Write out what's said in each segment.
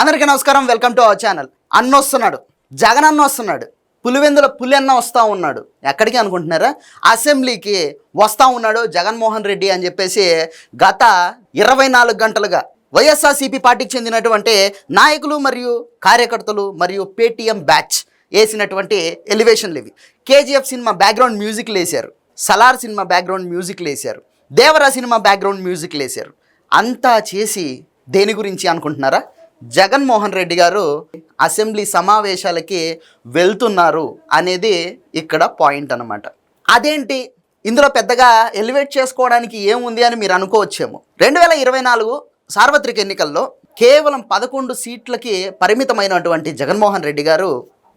అందరికీ నమస్కారం welcome to our channel అన్న వస్తున్నాడు జగన్ అన్న వస్తున్నాడు పులివెందుల పులి అన్న వస్తూ ఉన్నాడు. ఎక్కడికి అనుకుంటున్నారా? అసెంబ్లీకి వస్తూ ఉన్నాడు జగన్మోహన్ రెడ్డి అని చెప్పేసి గత ఇరవై నాలుగు గంటలుగా వైఎస్ఆర్సీపీ పార్టీకి చెందినటువంటి నాయకులు మరియు కార్యకర్తలు మరియు పేటీఎం బ్యాచ్ వేసినటువంటి ఎలివేషన్లు ఇవి. కేజీఎఫ్ సినిమా బ్యాక్గ్రౌండ్ మ్యూజిక్లు వేశారు సలార్ సినిమా బ్యాక్గ్రౌండ్ మ్యూజిక్లు వేశారు దేవరా సినిమా బ్యాక్గ్రౌండ్ మ్యూజిక్లు వేశారు. అంతా చేసి దేని గురించి అనుకుంటున్నారా? జగన్మోహన్ రెడ్డి గారు అసెంబ్లీ సమావేశాలకి వెళ్తున్నారు అనేది ఇక్కడ పాయింట్ అనమాట అదేంటి? ఇందులో పెద్దగా ఎలివేట్ చేసుకోవడానికి ఏముంది అని మీరు అనుకోవచ్చేమో. రెండు వేల ఇరవై నాలుగు సార్వత్రిక ఎన్నికల్లో కేవలం పదకొండు సీట్లకి పరిమితమైనటువంటి జగన్మోహన్ రెడ్డి గారు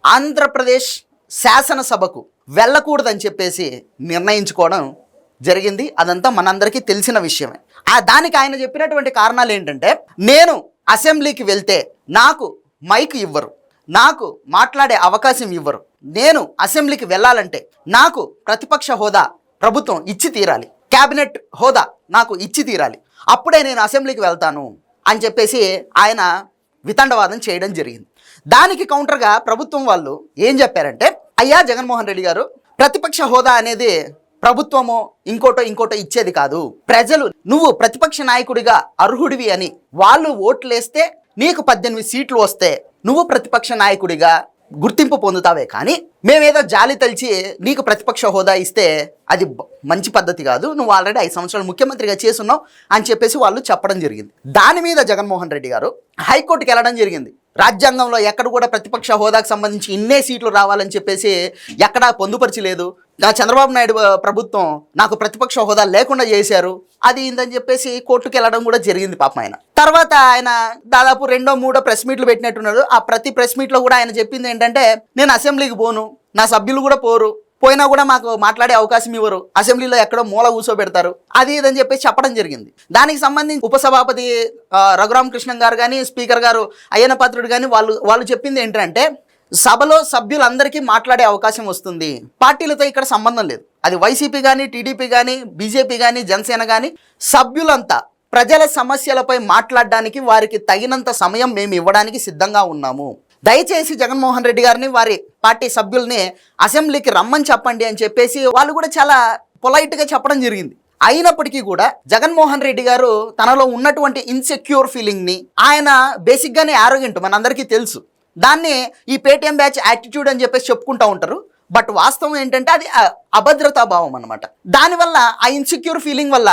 ఆంధ్రప్రదేశ్ శాసనసభకు వెళ్ళకూడదని చెప్పేసి నిర్ణయించుకోవడం జరిగింది. అదంతా మనందరికీ తెలిసిన విషయమే. ఆ దానికి ఆయన చెప్పినటువంటి కారణాలు ఏంటంటే నేను అసెంబ్లీకి వెళ్తే నాకు మైక్ ఇవ్వరు. నాకు మాట్లాడే అవకాశం ఇవ్వరు. నేను అసెంబ్లీకి వెళ్ళాలంటే నాకు ప్రతిపక్ష హోదా ప్రభుత్వం ఇచ్చి తీరాలి. క్యాబినెట్ హోదా నాకు ఇచ్చి తీరాలి. అప్పుడే నేను అసెంబ్లీకి వెళ్తాను అని చెప్పేసి ఆయన వితండవాదం చేయడం జరిగింది. దానికి కౌంటర్గా ప్రభుత్వం వాళ్ళు ఏం చెప్పారంటే అయ్యా జగన్మోహన్ రెడ్డి గారు ప్రతిపక్ష హోదా అనేది ప్రభుత్వమో ఇంకోటో ఇంకోటో ఇచ్చేది కాదు. ప్రజలు నువ్వు ప్రతిపక్ష నాయకుడిగా అర్హుడివి అని వాళ్ళు ఓట్లేస్తే నీకు పద్దెనిమిది సీట్లు వస్తే నువ్వు ప్రతిపక్ష నాయకుడిగా గుర్తింపు పొందుతావే కానీ మేమేదో జాలి తలిచి నీకు ప్రతిపక్ష హోదా ఇస్తే అది మంచి పద్ధతి కాదు. నువ్వు ఆల్రెడీ ఐదు సంవత్సరాలు ముఖ్యమంత్రిగా చేస్తున్నావు అని చెప్పేసి వాళ్ళు చెప్పడం జరిగింది. దాని మీద జగన్మోహన్ రెడ్డి గారు హైకోర్టుకి వెళ్ళడం జరిగింది. రాజ్యాంగంలో ఎక్కడ కూడా ప్రతిపక్ష హోదాకు సంబంధించి ఇన్నే సీట్లు రావాలని చెప్పేసి ఎక్కడా పొందుపరచలేదు. నా చంద్రబాబు నాయుడు ప్రభుత్వం నాకు ప్రతిపక్ష హోదా లేకుండా చేశారు. అది ఇందని చెప్పేసి కోర్టుకు వెళ్ళడం కూడా జరిగింది పాపం ఆయన. తర్వాత ఆయన దాదాపు రెండో మూడో ప్రెస్ మీట్లు పెట్టినట్టున్నారు. ఆ ప్రతి ప్రెస్ మీట్లో కూడా ఆయన చెప్పింది ఏంటంటే నేను అసెంబ్లీకి పోను నా సభ్యులు కూడా పోరు. పోయినా కూడా మాకు మాట్లాడే అవకాశం ఇవ్వరు. అసెంబ్లీలో ఎక్కడో మూల కూర్చోబెడతారు. అది ఇదని చెప్పేసి చెప్పడం జరిగింది. దానికి సంబంధించి ఉపసభాపతి రఘురామకృష్ణం గారు కానీ స్పీకర్ గారు అయ్యన్న పాత్రుడు కానీ వాళ్ళు వాళ్ళు చెప్పింది ఏంటంటే సభలో సభ్యులందరికీ మాట్లాడే అవకాశం వస్తుంది. పార్టీలతో ఇక్కడ సంబంధం లేదు. అది వైసీపీ కానీ టీడీపీ కానీ బీజేపీ కానీ జనసేన కానీ సభ్యులంతా ప్రజల సమస్యలపై మాట్లాడడానికి వారికి తగినంత సమయం మేము ఇవ్వడానికి సిద్ధంగా ఉన్నాము. దయచేసి జగన్మోహన్ రెడ్డి గారిని వారి పార్టీ సభ్యుల్ని అసెంబ్లీకి రమ్మని చెప్పండి అని చెప్పేసి వాళ్ళు కూడా చాలా పొలైట్గా చెప్పడం జరిగింది. అయినప్పటికీ కూడా జగన్మోహన్ రెడ్డి గారు తనలో ఉన్నటువంటి ఇన్సెక్యూర్ ఫీలింగ్ని ఆయన బేసిక్గానే ఆరోగ్యంట్ మనందరికీ తెలుసు. దాన్ని ఈ పేటిఎం బ్యాచ్ యాటిట్యూడ్ అని చెప్పేసి చెప్పుకుంటూ ఉంటారు. బట్ వాస్తవం ఏంటంటే అది అభద్రతా భావం అనమాట దానివల్ల ఆ ఇన్సెక్యూర్ ఫీలింగ్ వల్ల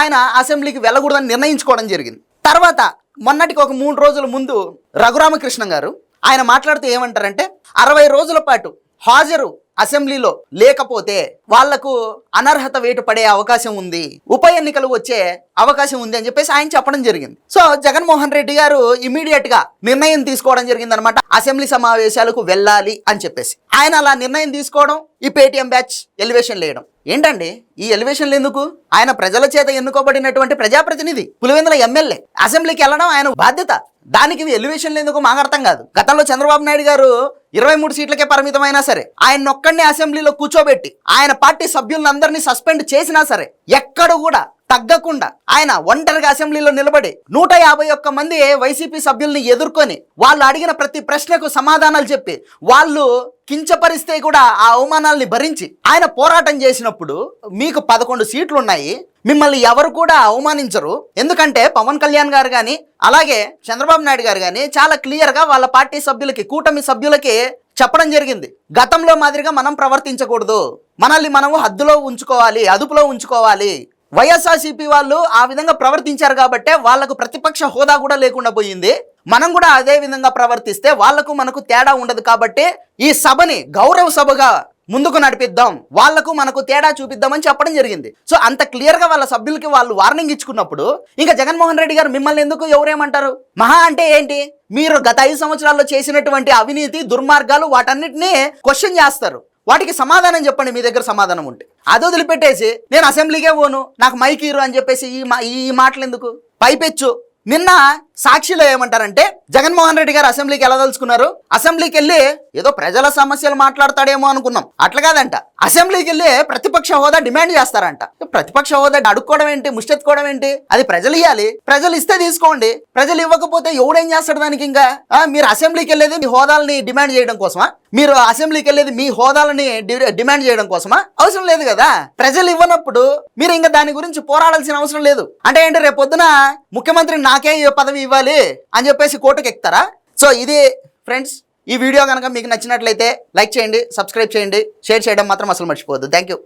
ఆయన అసెంబ్లీకి వెళ్ళకూడదని నిర్ణయించుకోవడం జరిగింది. తర్వాత మొన్నటికి ఒక మూడు రోజుల ముందు రఘురామకృష్ణ గారు ఆయన మాట్లాడుతూ ఏమంటారంటే అరవై రోజుల పాటు హాజరు అసెంబ్లీలో లేకపోతే వాళ్ళకు అనర్హత వేటు పడే అవకాశం ఉంది. ఉప ఎన్నికలు వచ్చే అవకాశం ఉంది అని చెప్పేసి ఆయన చెప్పడం జరిగింది. సో జగన్మోహన్ రెడ్డి గారు ఇమీడియట్గా నిర్ణయం తీసుకోవడం జరిగింది అనమాట అసెంబ్లీ సమావేశాలకు వెళ్ళాలి అని చెప్పేసి. ఆయన అలా నిర్ణయం తీసుకోవడం ఈ పేటిఎం బ్యాచ్ ఎలివేషన్ లేయడం. ఏంటండి? ఈ ఎలివేషన్లు ఎందుకు? ఆయన ప్రజల చేత ఎన్నుకోబడినటువంటి ప్రజాప్రతినిధి పులివెందుల ఎమ్మెల్యే. అసెంబ్లీకి వెళ్ళడం ఆయన బాధ్యత. దానికి ఎలివేషన్లు ఎందుకు మాకు అర్థం కాదు. గతంలో చంద్రబాబు నాయుడు గారు ఇరవై మూడు సీట్లకే పరిమితమైనా సరే ఆయన ఒక్కడిని అసెంబ్లీలో కూర్చోబెట్టి ఆయన పార్టీ సభ్యులందరినీ సస్పెండ్ చేసినా సరే ఎక్కడ కూడా తగ్గకుండా ఆయన ఒంటరిగా అసెంబ్లీలో నిలబడి నూట యాభై ఒక్క మంది వైసీపీ సభ్యుల్ని ఎదుర్కొని వాళ్ళు అడిగిన ప్రతి ప్రశ్నకు సమాధానాలు చెప్పి వాళ్ళు కించపరిస్తే కూడా ఆ అవమానాల్ని భరించి ఆయన పోరాటం చేసినప్పుడు మీకు పదకొండు సీట్లు ఉన్నాయి మిమ్మల్ని ఎవరు కూడా అవమానించరు. ఎందుకంటే పవన్ కళ్యాణ్ గారు కానీ అలాగే చంద్రబాబు నాయుడు గారు కానీ చాలా క్లియర్గా వాళ్ళ పార్టీ సభ్యులకి కూటమి సభ్యులకి చెప్పడం జరిగింది. గతంలో మాదిరిగా మనం ప్రవర్తించకూడదు. మనల్ని మనము హద్దులో ఉంచుకోవాలి అదుపులో ఉంచుకోవాలి. వైఎస్ఆర్సీపీ వాళ్ళు ఆ విధంగా ప్రవర్తించారు కాబట్టే వాళ్ళకు ప్రతిపక్ష హోదా కూడా లేకుండా పోయింది. మనం కూడా అదే విధంగా ప్రవర్తిస్తే వాళ్ళకు మనకు తేడా ఉండదు కాబట్టి ఈ సభని గౌరవ సభగా ముందుకు నడిపిద్దాం. వాళ్ళకు మనకు తేడా చూపిద్దామని చెప్పడం జరిగింది. సో అంత క్లియర్గా వాళ్ళ సభ్యులకి వాళ్ళు వార్నింగ్ ఇచ్చుకున్నప్పుడు ఇంకా జగన్మోహన్ రెడ్డి గారు మిమ్మల్ని ఎందుకు ఎవరేమంటారు? మహా అంటే ఏంటి? మీరు గత ఐదు సంవత్సరాల్లో చేసినటువంటి అవినీతి దుర్మార్గాలు వాటన్నిటిని క్వశ్చన్ చేస్తారు. వాటికి సమాధానం చెప్పండి మీ దగ్గర సమాధానం ఉంటే. అది వదిలిపెట్టేసి నేను అసెంబ్లీకే పోను నాకు మైక్ ఇరు అని చెప్పేసి ఈ మా ఈ మాటలు ఎందుకు? పైపెచ్చు. నిన్న సాక్షిలో ఏమంటారంటే జగన్మోహన్ రెడ్డి గారు అసెంబ్లీకి వెళ్ళదలుచుకున్నారు అసెంబ్లీకి వెళ్ళి ఏదో ప్రజల సమస్యలు మాట్లాడతాడేమో అనుకున్నాం. అట్లా కాదంట. అసెంబ్లీకి వెళ్ళి ప్రతిపక్ష హోదా డిమాండ్ చేస్తారంట. ప్రతిపక్ష హోదా అడుక్కోవడం ఏంటి? ముష్టెత్తుకోవడం ఏంటి? అది ప్రజలు ఇవ్వాలి ప్రజలు ఇస్తే తీసుకోండి. ప్రజలు ఇవ్వకపోతే ఎవడేం చేస్తాడు దానికి ఇంకా? మీరు అసెంబ్లీకి వెళ్ళేది మీ హోదాలని డిమాండ్ చేయడం కోసమా? మీరు అసెంబ్లీకి వెళ్ళేది మీ హోదాలని డిమాండ్ చేయడం కోసమా? అవసరం లేదు కదా. ప్రజలు ఇవ్వనప్పుడు మీరు ఇంకా దాని గురించి పోరాడాల్సిన అవసరం లేదు. అంటే ఏంటి రేపు పొద్దున ముఖ్యమంత్రి నాకే ఈ పదవి ఇవ్వాలి అని చెప్పేసి కోర్టుకు ఎక్కుతారా? సో ఇది ఫ్రెండ్స్ ఈ వీడియో కనుక మీకు నచ్చినట్లయితే లైక్ చేయండి సబ్స్క్రైబ్ చేయండి షేర్ చేయడం మాత్రం అసలు మర్చిపోవద్దు. Thank you